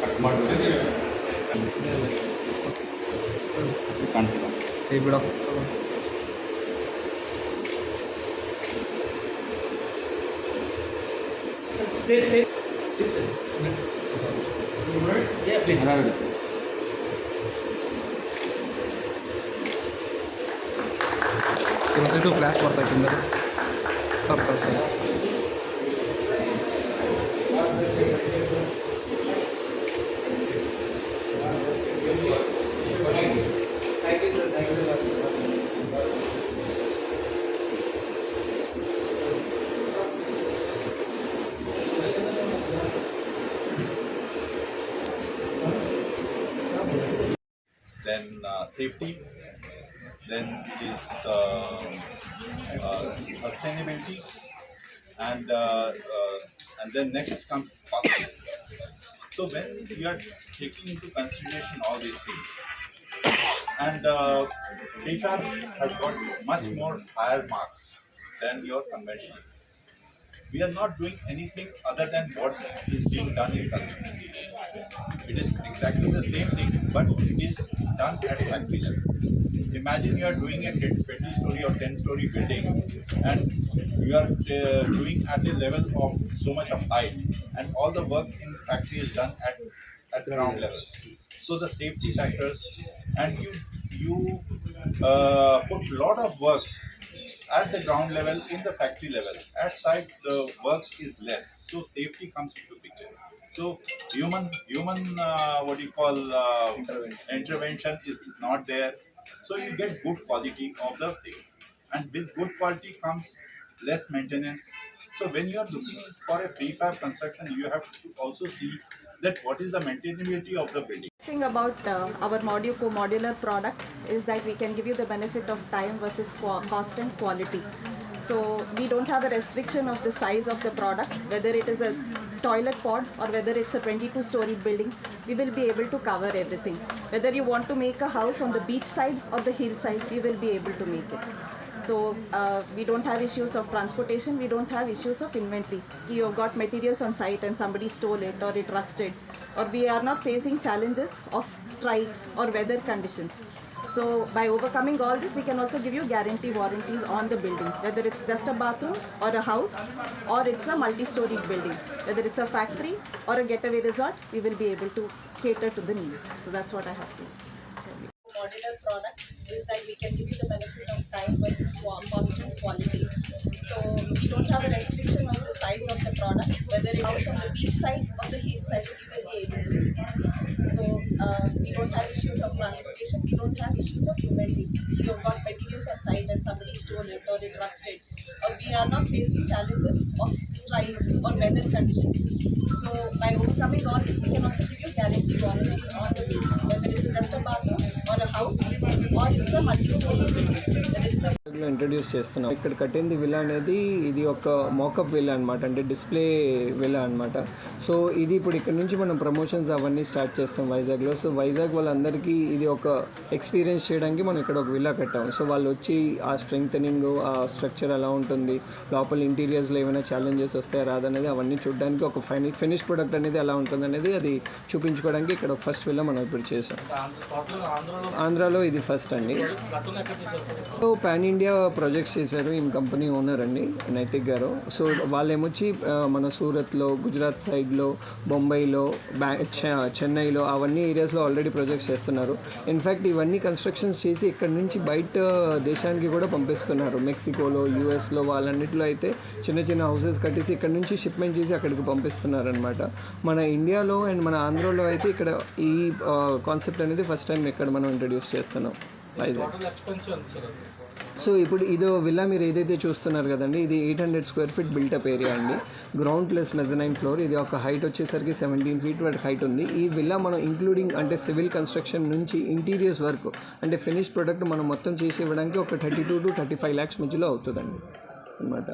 Cut ಮಾಡಿ ಕಾಣ್ತಿಲ್ಲ ಏ ಬಿಡ Stay, stay. Please stay. Yeah, please. ಇವತ್ತು ಫ್ಲ್ಯಾಶ್ ಬರ್ತಾ ಕಿಂದ sir sir sir then uh, safety, then is the uh, sustainability, and uh, uh, and then next comes. So when you are taking into consideration all these things, and uh, has got much more higher marks than your conventional. We are not doing anything other than what is being done in construction. It is exactly the same thing, but it is done at factory level. Imagine you are doing a 10 20 story or 10 story building and you are uh, doing at the level of so much of height and all the work in the factory is done at, at ground level. So the safety factors and you, you uh, put lot of work at the ground level in the factory level. At site, the work is less, so safety comes into picture. So human, human, uh, what do you call uh, intervention. intervention is not there. So you get good quality of the thing, and with good quality comes less maintenance. So when you are looking for a prefab construction, you have to also see that what is the maintainability of the building. Thing about uh, our modu- co-modular product is that we can give you the benefit of time versus cost and quality. So we don't have a restriction of the size of the product, whether it is a toilet pod or whether it's a 22 story building, we will be able to cover everything. Whether you want to make a house on the beach side or the hillside, we will be able to make it. So uh, we don't have issues of transportation, we don't have issues of inventory. You have got materials on site and somebody stole it or it rusted, or we are not facing challenges of strikes or weather conditions. So by overcoming all this, we can also give you guarantee warranties on the building, whether it's just a bathroom or a house, or it's a multi-storied building, whether it's a factory or a getaway resort, we will be able to cater to the needs. So that's what I have to tell you. Modular product is that we can give you the benefit of time versus cost and quality. So we don't have a restriction on the size of the product, whether it's house on the beach side or the hill side, we will be able. So uh, we don't have issues of transportation, we don't have issues of inventory. You have got materials on site and somebody stole it or it rusted. Or we are not facing challenges of strikes or weather conditions. So by overcoming all this, we can also give you guarantee warranties on the whether it's just a bathroom or a house or it's a multi-story building, whether it's a లో introduce చేస్తున్నాం. ఇక్కడ కట్టింది విలా అనేది ఇది ఒక mock-up విలా అనమాట అంటే display విలా అనమాట సో ఇది ఇప్పుడు ఇక్కడ నుంచి మనం ప్రమోషన్స్ అవన్నీ స్టార్ట్ చేస్తాం వైజాగ్లో. సో వైజాగ్ వాళ్ళందరికీ ఇది ఒక ఎక్స్పీరియన్స్ చేయడానికి మనం ఇక్కడ ఒక విలా కట్టాం. సో వాళ్ళు వచ్చి ఆ స్ట్రెంగ్తనింగ్ ఆ స్ట్రక్చర్ ఎలా ఉంటుంది లోపల ఇంటీరియర్స్లో ఏమైనా ఛాలెంజెస్ వస్తాయా రాదనేది అవన్నీ చూడడానికి ఒక ఫైన ఫినిష్ ప్రొడక్ట్ అనేది ఎలా ఉంటుంది అనేది అది చూపించుకోవడానికి ఇక్కడ ఒక ఫస్ట్ విలా మనం ఇప్పుడు చేసాం. ఆంధ్రలో ఇది ఫస్ట్ అండి. సో పాన్ ఇండియా ప్రాజెక్ట్స్ చేశారు ఈ కంపెనీ ఓనర్ అండి నైతిక్ గారు. సో వాళ్ళు ఏమొచ్చి మన సూరత్లో గుజరాత్ సైడ్లో బొంబాయిలో బ్యా చె- చెన్నైలో అవన్నీ ఏరియాస్లో ఆల్రెడీ ప్రాజెక్ట్స్ చేస్తున్నారు. ఇన్ఫ్యాక్ట్ ఇవన్నీ కన్స్ట్రక్షన్స్ చేసి ఇక్కడ నుంచి బయట దేశానికి కూడా పంపిస్తున్నారు. మెక్సికోలో యూఎస్లో వాళ్ళన్నిటిలో అయితే చిన్న చిన్న హౌసెస్ కట్టేసి ఇక్కడ నుంచి షిప్మెంట్ చేసి అక్కడికి పంపిస్తున్నారు అనమాట మన ఇండియాలో అండ్ మన ఆంధ్రలో అయితే ఇక్కడ ఈ కాన్సెప్ట్ అనేది ఫస్ట్ టైం ఇక్కడ మనం ఇంట్రడ్యూస్ చేస్తున్నాం. వైజాగ్ సో ఇప్పుడు ఇదో విల్లా మీరు ఏదైతే చూస్తున్నారు కదండి ఇది eight hundred square feet built up area అండి. గ్రౌండ్ ప్లస్ మెజనైన్ ఫ్లోర్ ఇది ఒక హైట్ వచ్చేసరికి సెవెంటీన్ ఫీట్ వరకు హైట్ ఉంది. ఈ విల్లా మనం ఇంక్లూడింగ్ అంటే సివిల్ కన్స్ట్రక్షన్ నుంచి ఇంటీరియర్స్ వరకు అంటే ఫినిష్ ప్రొడక్ట్ మనం మొత్తం చేసి ఇవ్వడానికి ఒక thirty two to thirty five lakhs మధ్యలో అవుతుందండి. అనమాట